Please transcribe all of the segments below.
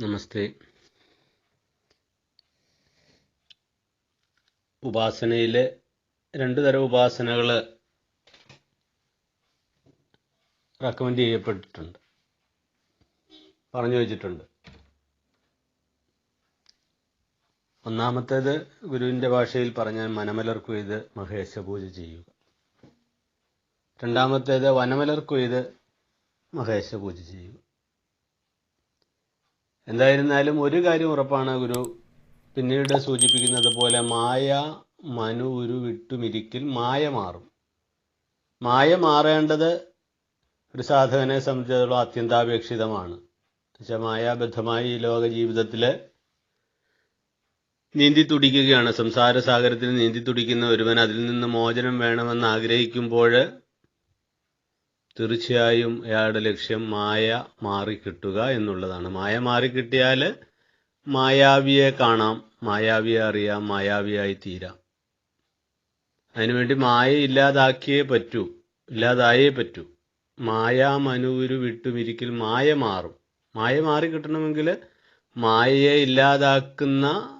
നമസ്തേ. ഉപാസനയിലെ രണ്ട് തരം ഉപാസനകൾ റെക്കമെൻഡ് ചെയ്യപ്പെട്ടിട്ടുണ്ട്. പറഞ്ഞു വെച്ചിട്ടുണ്ട്. ഒന്നാമത്തേത് ഗുരുവിന്റെ ഭാഷയിൽ പറഞ്ഞാൽ മനമലർ കൊയ്ത് മഹേശ പൂജ ചെയ്യുക. രണ്ടാമത്തേത് വനമലർ കൊയ്ത് മഹേശ പൂജ ചെയ്യുക. എന്തായിരുന്നാലും ഒരു കാര്യം ഉറപ്പാണ് ഗുരു. പിന്നീട് സൂചിപ്പിക്കുന്നത് പോലെ മായ മനു ഒരു വിട്ടുമിരിക്കിൽ മായ മാറും. മായ മാറേണ്ടത് ഒരു സാധകനെ സംബന്ധിച്ചിടത്തോളം അത്യന്താപേക്ഷിതമാണ്. പക്ഷെ മായാബദ്ധമായി ഈ ലോക ജീവിതത്തിൽ നീന്തി തുടിക്കുകയാണ്. സംസാര സാഗരത്തിൽ നീന്തി തുടിക്കുന്ന ഒരുവൻ അതിൽ നിന്ന് മോചനം വേണമെന്ന് ആഗ്രഹിക്കുമ്പോൾ തീർച്ചയായും അയാളുടെ ലക്ഷ്യം മായ മാറിക്കിട്ടുക എന്നുള്ളതാണ്. മായ മാറിക്കിട്ടിയാൽ മായാവിയെ കാണാം മായാവിയെ അറിയാം മായാവിയായി തീരാം. അതിനുവേണ്ടി മായ ഇല്ലാതാക്കിയേ പറ്റൂ ഇല്ലാതായേ പറ്റൂ. മായ മനുവിരു വിട്ടുമിരിക്കൽ മായ മാറും. മായ മാറി കിട്ടണമെങ്കിൽ മായയെ ഇല്ലാതാക്കുന്ന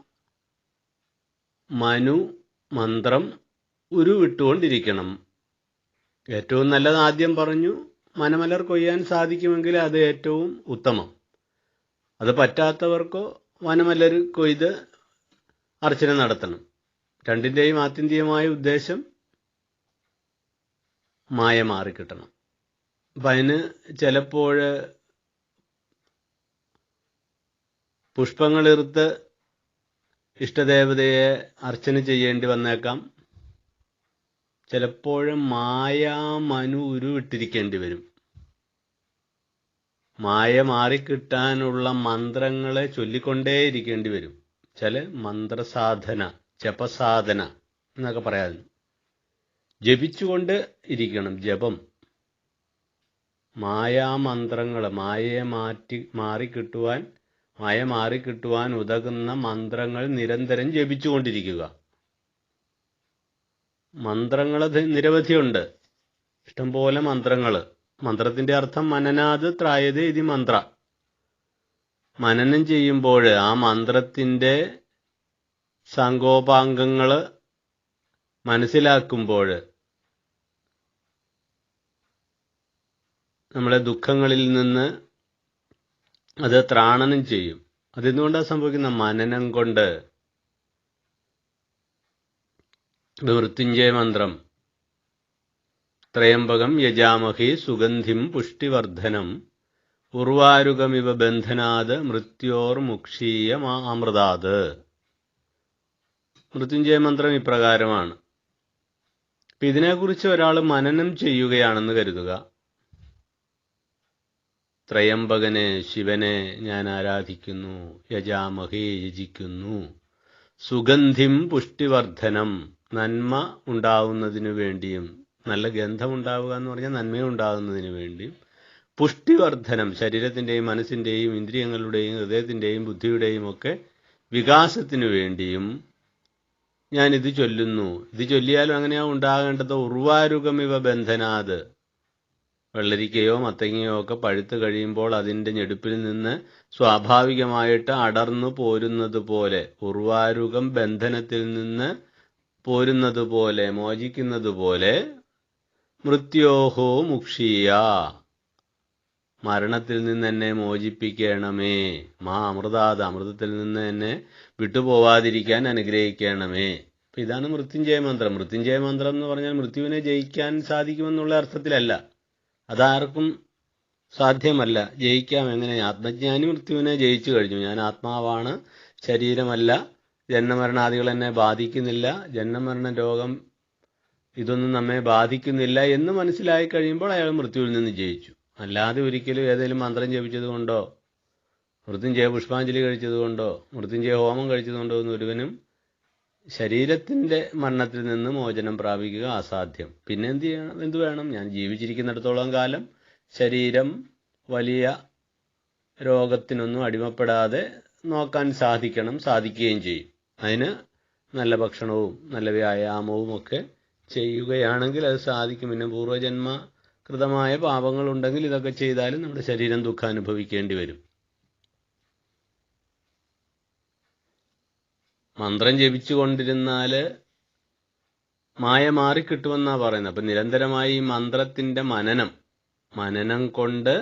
മനു മന്ത്രം ഉരുവിട്ടുകൊണ്ടിരിക്കണം. ഏറ്റവും നല്ലത് ആദ്യം പറഞ്ഞു മനമലർ കൊയ്യാൻ സാധിക്കുമെങ്കിൽ അത് ഏറ്റവും ഉത്തമം. അത് പറ്റാത്തവർക്കോ വനമലർ കൊയ്ത് അർച്ചന നടത്തണം. രണ്ടിന്റെയും ആത്യന്തികമായ ഉദ്ദേശം മായ മാറിക്കിട്ടണം അപ്പം അതിന് ചിലപ്പോൾ പുഷ്പങ്ങളിർത്ത് ഇഷ്ടദേവതയെ അർച്ചന ചെയ്യേണ്ടി വന്നേക്കാം. ചിലപ്പോഴും മായാമനു ഉരുവിട്ടിരിക്കേണ്ടി വരും. മായ മാറിക്കിട്ടാനുള്ള മന്ത്രങ്ങളെ ചൊല്ലിക്കൊണ്ടേയിരിക്കേണ്ടി വരും. ചില മന്ത്രസാധന ജപസാധന എന്നൊക്കെ പറയാറുണ്ട്. ജപിച്ചുകൊണ്ട് ഇരിക്കണം ജപം. മായാമന്ത്രങ്ങൾ മായയെ മാറ്റി മാറിക്കിട്ടുവാൻ മായ മാറിക്കിട്ടുവാൻ ഉതകുന്ന മന്ത്രങ്ങൾ നിരന്തരം ജപിച്ചുകൊണ്ടിരിക്കുക. മന്ത്രങ്ങൾ നിരവധിയുണ്ട്. ഇഷ്ടംപോലെ മന്ത്രങ്ങൾ മന്ത്രത്തിന്റെ അർത്ഥം മനനാത് ത്രായത് ഇതി മന്ത്ര. മനനം ചെയ്യുമ്പോൾ ആ മന്ത്രത്തിന്റെ സംഗോപാംഗങ്ങൾ മനസ്സിലാക്കുമ്പോൾ നമ്മളെ ദുഃഖങ്ങളിൽ നിന്ന് അത് ത്രാണനം ചെയ്യും. അതെന്തുകൊണ്ടാണ് സംഭവിക്കുന്നത്? മനനം കൊണ്ട് മൃത്യുഞ്ജയ മന്ത്രം ത്രയംബകം യജാമഹി സുഗന്ധിം പുഷ്ടിവർദ്ധനം. ഉർവാരുകമിവ ബന്ധനാത് മൃത്യോർ മുക്ഷീയ അമൃതാത്. മൃത്യുഞ്ജയ മന്ത്രം ഇപ്രകാരമാണ്. ഇപ്പം ഇതിനെക്കുറിച്ച് ഒരാൾ മനനം ചെയ്യുകയാണെന്ന് കരുതുക. ത്രയംബകനെ ശിവനെ ഞാൻ ആരാധിക്കുന്നു യജാമഹേ യജിക്കുന്നു. സുഗന്ധിം പുഷ്ടിവർദ്ധനം. നന്മ ഉണ്ടാവുന്നതിനു വേണ്ടിയും നല്ല ഗന്ധമുണ്ടാവുക എന്ന് പറഞ്ഞാൽ നന്മയുണ്ടാകുന്നതിന് വേണ്ടിയും പുഷ്ടിവർദ്ധനം ശരീരത്തിന്റെയും മനസ്സിന്റെയും ഇന്ദ്രിയങ്ങളുടെയും ഹൃദയത്തിന്റെയും ബുദ്ധിയുടെയും ഒക്കെ വികാസത്തിനു വേണ്ടിയും ഞാൻ ഇത് ചൊല്ലുന്നു. ഇത് ചൊല്ലിയാലും അങ്ങനെയാ ഉണ്ടാകേണ്ടത്. ഉർവാരുകമിവ ബന്ധനാത്. വെള്ളരിക്കയോ മത്തങ്ങയോ ഒക്കെ പഴുത്ത് കഴിയുമ്പോൾ അതിന്റെ ഞെടുപ്പിൽ നിന്ന് സ്വാഭാവികമായിട്ട് അടർന്നു പോരുന്നത് പോലെ ഉർവാരുകം ബന്ധനത്തിൽ നിന്ന് പോരുന്നത് പോലെ മോചിക്കുന്നത് പോലെ മൃത്യോഹോ മുക്ഷീയ. മരണത്തിൽ നിന്ന് എന്നെ മോചിപ്പിക്കണമേ. മാ അമൃതാത് അമൃതത്തിൽ നിന്ന് എന്നെ വിട്ടുപോവാതിരിക്കാൻ അനുഗ്രഹിക്കണമേ. അപ്പം ഇതാണ് മൃത്യുഞ്ജയ മന്ത്രം. മൃത്യുഞ്ജയ മന്ത്രം എന്ന് പറഞ്ഞാൽ മൃത്യുവിനെ ജയിക്കാൻ സാധിക്കുമെന്നുള്ള അർത്ഥത്തിലല്ല. അതാർക്കും സാധ്യമല്ല. ജയിക്കാം എങ്ങനെ? ആത്മജ്ഞാനി മൃത്യുവിനെ ജയിച്ചു കഴിഞ്ഞു. ഞാൻ ആത്മാവാണ് ശരീരമല്ല ജന്മമരണാദികൾ എന്നെ ബാധിക്കുന്നില്ല. ജന്മമരണ രോഗം ഇതൊന്നും നമ്മെ ബാധിക്കുന്നില്ല എന്ന് മനസ്സിലായി കഴിയുമ്പോൾ അയാൾ മൃത്യുവിൽ നിന്ന് ജയിച്ചു. അല്ലാതെ ഒരിക്കലും ഏതെങ്കിലും മന്ത്രം ജപിച്ചത് കൊണ്ടോ മൃത്യുഞ്ജയ പുഷ്പാഞ്ജലി കഴിച്ചത് കൊണ്ടോ മൃത്യുഞ്ജയ ഹോമം കഴിച്ചത് കൊണ്ടോ ഒന്നും ഒരുവനും ശരീരത്തിന്റെ മരണത്തിൽ നിന്ന് മോചനം പ്രാപിക്കുക അസാധ്യം. പിന്നെ എന്ത് ചെയ്യണം? എന്ത് വേണം? ഞാൻ ജീവിച്ചിരിക്കുന്നിടത്തോളം കാലം ശരീരം വലിയ രോഗത്തിനൊന്നും അടിമപ്പെടാതെ നോക്കാൻ സാധിക്കണം സാധിക്കുകയും ചെയ്യും. അതിന് നല്ല ഭക്ഷണവും നല്ല വ്യായാമവും ഒക്കെ ചെയ്യുകയാണെങ്കിൽ അത് സാധിക്കും. പിന്നെ പൂർവജന്മ കൃതമായ പാപങ്ങളുണ്ടെങ്കിൽ ഇതൊക്കെ ചെയ്താലും നമ്മുടെ ശരീരം ദുഃഖം അനുഭവിക്കേണ്ടി വരും. മന്ത്രം ജപിച്ചു കൊണ്ടിരുന്നാൽ മായ മാറിക്കിട്ടുമെന്നാണ് പറയുന്നത്. അപ്പം നിരന്തരമായി ഈ മന്ത്രത്തിന്റെ മനനം മനനം കൊണ്ട്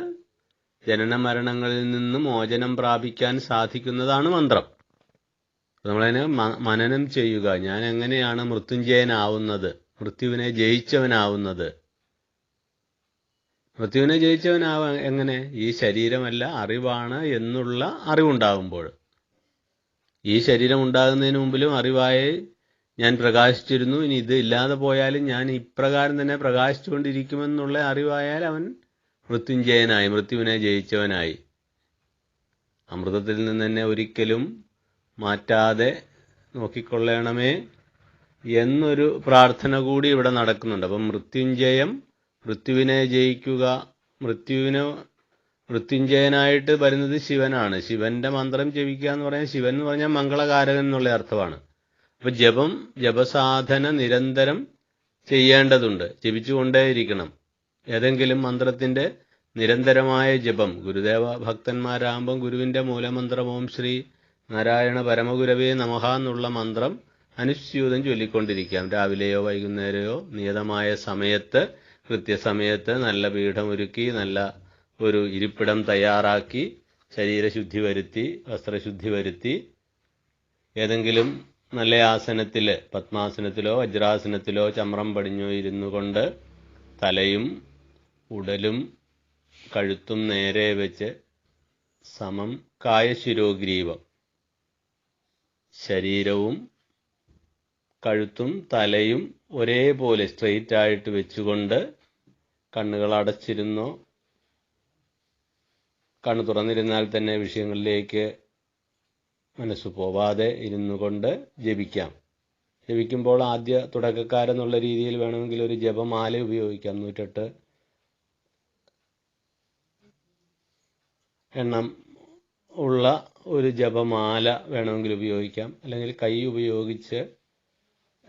ജനന മരണങ്ങളിൽ നിന്ന് മോചനം പ്രാപിക്കാൻ സാധിക്കുന്നതാണ് മന്ത്രം. നമ്മളതിനെ മനനം ചെയ്യുക. ഞാൻ എങ്ങനെയാണ് മൃത്യുഞ്ജയനാവുന്നത്? മൃത്യുവിനെ ജയിച്ചവനാവുന്നത്? മൃത്യുവിനെ ജയിച്ചവനാവ എങ്ങനെ? ഈ ശരീരമല്ല അറിവാണ് എന്നുള്ള അറിവുണ്ടാകുമ്പോൾ ഈ ശരീരം ഉണ്ടാകുന്നതിന് മുമ്പിലും അറിവായി ഞാൻ പ്രകാശിച്ചിരുന്നു. ഇനി ഇത് ഇല്ലാതെ പോയാലും ഞാൻ ഇപ്രകാരം തന്നെ പ്രകാശിച്ചുകൊണ്ടിരിക്കുമെന്നുള്ള അറിവായാൽ അവൻ മൃത്യുഞ്ജയനായി മൃത്യുവിനെ ജയിച്ചവനായി. അമൃതത്തിൽ നിന്ന് തന്നെ ഒരിക്കലും മാറ്റാതെ നോക്കിക്കൊള്ളണമേ എന്നൊരു പ്രാർത്ഥന കൂടി ഇവിടെ നടക്കുന്നുണ്ട്. അപ്പം മൃത്യുഞ്ജയം മൃത്യുവിനെ ജയിക്കുക മൃത്യുവിനെ മൃത്യുഞ്ജയനായിട്ട് വരുന്നത് ശിവനാണ്. ശിവന്റെ മന്ത്രം ജപിക്കുക എന്ന് പറഞ്ഞാൽ ശിവൻ എന്ന് പറഞ്ഞാൽ മംഗളകാരകൻ എന്നുള്ള അർത്ഥമാണ്. അപ്പൊ ജപം ജപസാധന നിരന്തരം ചെയ്യേണ്ടതുണ്ട്. ജപിച്ചുകൊണ്ടേയിരിക്കണം. ഏതെങ്കിലും മന്ത്രത്തിന്റെ നിരന്തരമായ ജപം ഗുരുദേവ ഭക്തന്മാരാകുമ്പം ഗുരുവിന്റെ മൂലമന്ത്രം ഓം ശ്രീ നാരായണ പരമഗുരവേ നമഹ എന്നുള്ള മന്ത്രം അനുസ്യൂതം ചൊല്ലിക്കൊണ്ടിരിക്കാം രാവിലെയോ വൈകുന്നേരമോ നിയതമായ സമയത്ത് കൃത്യസമയത്ത് നല്ല പീഠം ഒരുക്കി നല്ല ഒരു ഇരിപ്പിടം തയ്യാറാക്കി ശരീരശുദ്ധി വരുത്തി വസ്ത്രശുദ്ധി വരുത്തി ഏതെങ്കിലും നല്ല ആസനത്തിൽ പത്മാസനത്തിലോ വജ്രാസനത്തിലോ ചമ്രം പടിഞ്ഞോ ഇരുന്നു കൊണ്ട് തലയും ഉടലും കഴുത്തും നേരെ വെച്ച് സമം കായശിരോഗ്രീവം. ശരീരവും കഴുത്തും തലയും ഒരേപോലെ സ്ട്രെയിറ്റ് ആയിട്ട് വെച്ചുകൊണ്ട് കണ്ണുകൾ അടച്ചിരുന്നോ. കണ്ണ് തുറന്നിരുന്നാൽ തന്നെ വിഷയങ്ങളിലേക്ക് മനസ്സ് പോവാതെ ഇരുന്നു കൊണ്ട് ജപിക്കാം. ജപിക്കുമ്പോൾ ആദ്യ തുടക്കക്കാരെന്നുള്ള രീതിയിൽ വേണമെങ്കിൽ ഒരു ജപമാല ഉപയോഗിക്കാം. നൂറ്റെട്ട് എണ്ണം ഉള്ള ഒരു ജപമാല വേണമെങ്കിൽ ഉപയോഗിക്കാം. അല്ലെങ്കിൽ കൈ ഉപയോഗിച്ച്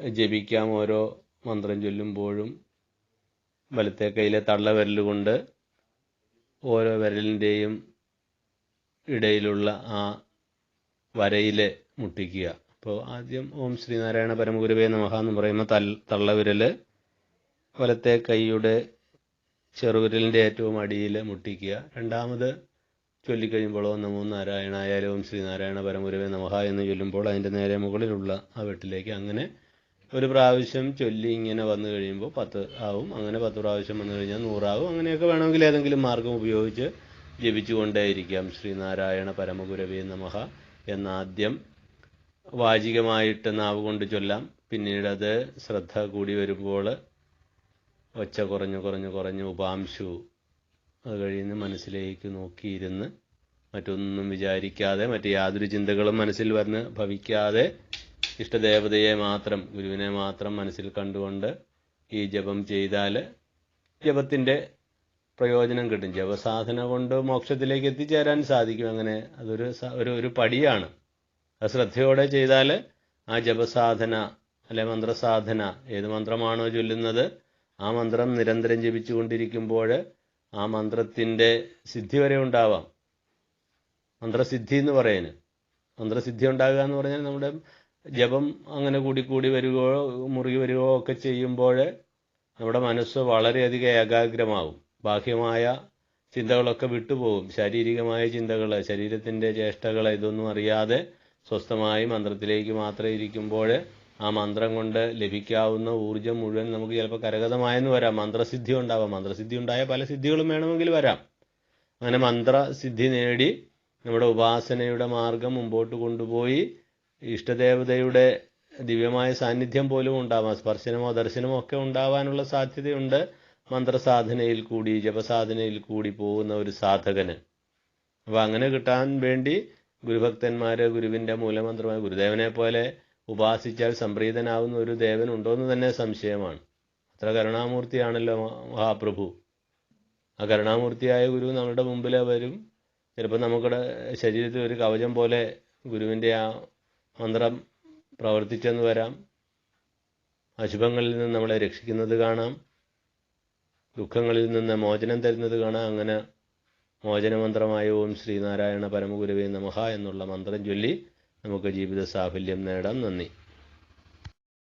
ജപിക്കാം ഓരോ മന്ത്രം ചൊല്ലുമ്പോഴും. വലത്തെ കൈയിലെ തള്ള വിരലുകൊണ്ട് ഓരോ വിരലിന്റെയും ഇടയിലുള്ള ആ വരയിൽ മുട്ടിക്കുക. അപ്പോൾ ആദ്യം ഓം ശ്രീനാരായണ പരമഗുരുവേ നമഹ എന്ന് പറയുമ്പോൾ തൽ തള്ളവിരൽ വലത്തെ കൈയുടെ ചെറുവിരലിന്റെ ഏറ്റവും അടിയിൽ മുട്ടിക്കുക. രണ്ടാമത് ചൊല്ലിക്കഴിയുമ്പോൾ ഓം നമോ നാരായണായാലും ഓം ശ്രീനാരായണ പരമഗുരുവേ നമഹ എന്ന് ചൊല്ലുമ്പോൾ അതിന്റെ നേരെ മുകളിലുള്ള ആ വെട്ടിലേക്ക് അങ്ങനെ ഒരു പ്രാവശ്യം ചൊല്ലി ഇങ്ങനെ വന്നു കഴിയുമ്പോൾ പത്ത് ആവും. അങ്ങനെ പത്ത് പ്രാവശ്യം വന്നു കഴിഞ്ഞാൽ നൂറാവും. അങ്ങനെയൊക്കെ വേണമെങ്കിൽ ഏതെങ്കിലും മാർഗം ഉപയോഗിച്ച് ജപിച്ചുകൊണ്ടേയിരിക്കാം. ശ്രീനാരായണ പരമഗുരവേ നമഹ എന്നാദ്യം വാചികമായിട്ട് നാവ് കൊണ്ട് ചൊല്ലാം. പിന്നീട് അത് ശ്രദ്ധ കൂടി വരുമ്പോൾ ഒച്ച കുറഞ്ഞു കുറഞ്ഞു കുറഞ്ഞു ഉപാംശു അത് കഴിയുന്ന മനസ്സിലേക്ക് നോക്കിയിരുന്ന് മറ്റൊന്നും വിചാരിക്കാതെ മറ്റു യാതൊരു ചിന്തകളും മനസ്സിൽ വന്ന് ഭവിക്കാതെ ഇഷ്ടദേവതയെ മാത്രം ഗുരുവിനെ മാത്രം മനസ്സിൽ കണ്ടുകൊണ്ട് ഈ ജപം ചെയ്താൽ ജപത്തിന്റെ പ്രയോജനം കിട്ടും. ജപസാധന കൊണ്ട് മോക്ഷത്തിലേക്ക് എത്തിച്ചേരാൻ സാധിക്കും അങ്ങനെ. അതൊരു ഒരു ഒരു പടിയാണ്. അത് ശ്രദ്ധയോടെ ചെയ്താൽ ആ ജപസാധന അല്ലെ മന്ത്രസാധന ഏത് മന്ത്രമാണോ ചൊല്ലുന്നത് ആ മന്ത്രം നിരന്തരം ജപിച്ചുകൊണ്ടിരിക്കുമ്പോൾ ആ മന്ത്രത്തിന്റെ സിദ്ധി വരെ ഉണ്ടാവാം. മന്ത്രസിദ്ധി എന്ന് പറയുന്നത് മന്ത്രസിദ്ധി ഉണ്ടാകുക എന്ന് പറഞ്ഞാൽ നമ്മുടെ ജപം അങ്ങനെ കൂടി കൂടി വരികയോ മുറുകി വരികയോ ഒക്കെ ചെയ്യുമ്പോൾ നമ്മുടെ മനസ്സ് വളരെയധികം ഏകാഗ്രമാവും. ബാഹ്യമായ ചിന്തകളൊക്കെ വിട്ടുപോകും. ശാരീരികമായ ചിന്തകൾ ശരീരത്തിന്റെ ചേഷ്ടകൾ ഇതൊന്നും അറിയാതെ സ്വസ്ഥമായി മന്ത്രത്തിലേക്ക് മാത്രം ഇരിക്കുമ്പോൾ ആ മന്ത്രം കൊണ്ട് ലഭിക്കാവുന്ന ഊർജം മുഴുവൻ നമുക്ക് ചിലപ്പോൾ കരഗതമായെന്ന് വരാം. മന്ത്രസിദ്ധി ഉണ്ടാവാം. മന്ത്രസിദ്ധി ഉണ്ടായ പല സിദ്ധികളും വേണമെങ്കിൽ വരാം. അങ്ങനെ മന്ത്രസിദ്ധി നേടി നമ്മുടെ ഉപാസനയുടെ മാർഗം മുമ്പോട്ട് കൊണ്ടുപോയി ഇഷ്ടദേവതയുടെ ദിവ്യമായ സാന്നിധ്യം പോലും ഉണ്ടാവാം. സ്പർശനമോ ദർശനമോ ഒക്കെ ഉണ്ടാവാനുള്ള സാധ്യതയുണ്ട്. മന്ത്രസാധനയിൽ കൂടി ജപസാധനയിൽ കൂടി പോകുന്ന ഒരു സാധകന്. അപ്പോൾ അങ്ങനെ കിട്ടാൻ വേണ്ടി ഗുരുഭക്തന്മാര് ഗുരുവിന്റെ മൂലമന്ത്രമായ ഗുരുദേവനെ പോലെ ഉപാസിച്ചാൽ സംപ്രീതനാവുന്ന ഒരു ദേവൻ ഉണ്ടോ എന്ന് തന്നെ സംശയമാണ്. അത്ര കരുണാമൂർത്തിയാണല്ലോ മഹാ- മഹാപ്രഭു. ആ കരുണാമൂർത്തിയായ ഗുരു നമ്മുടെ മുമ്പിൽ വരും. ചിലപ്പോൾ നമ്മുടെ ശരീരത്തിൽ ഒരു കവചം പോലെ ഗുരുവിന്റെ ആ മന്ത്രം പ്രവർത്തിച്ചെന്ന് വരാം. അശുഭങ്ങളിൽ നിന്ന് നമ്മളെ രക്ഷിക്കുന്നത് കാണാം. ദുഃഖങ്ങളിൽ നിന്ന് മോചനം തരുന്നത് കാണാം. അങ്ങനെ മോചനമന്ത്രമായ ഓം ശ്രീനാരായണ പരമഗുരുവേ നമഹ എന്നുള്ള മന്ത്രം ചൊല്ലി നമുക്ക് ജീവിത സാഫല്യം നേടാം നന്ദി.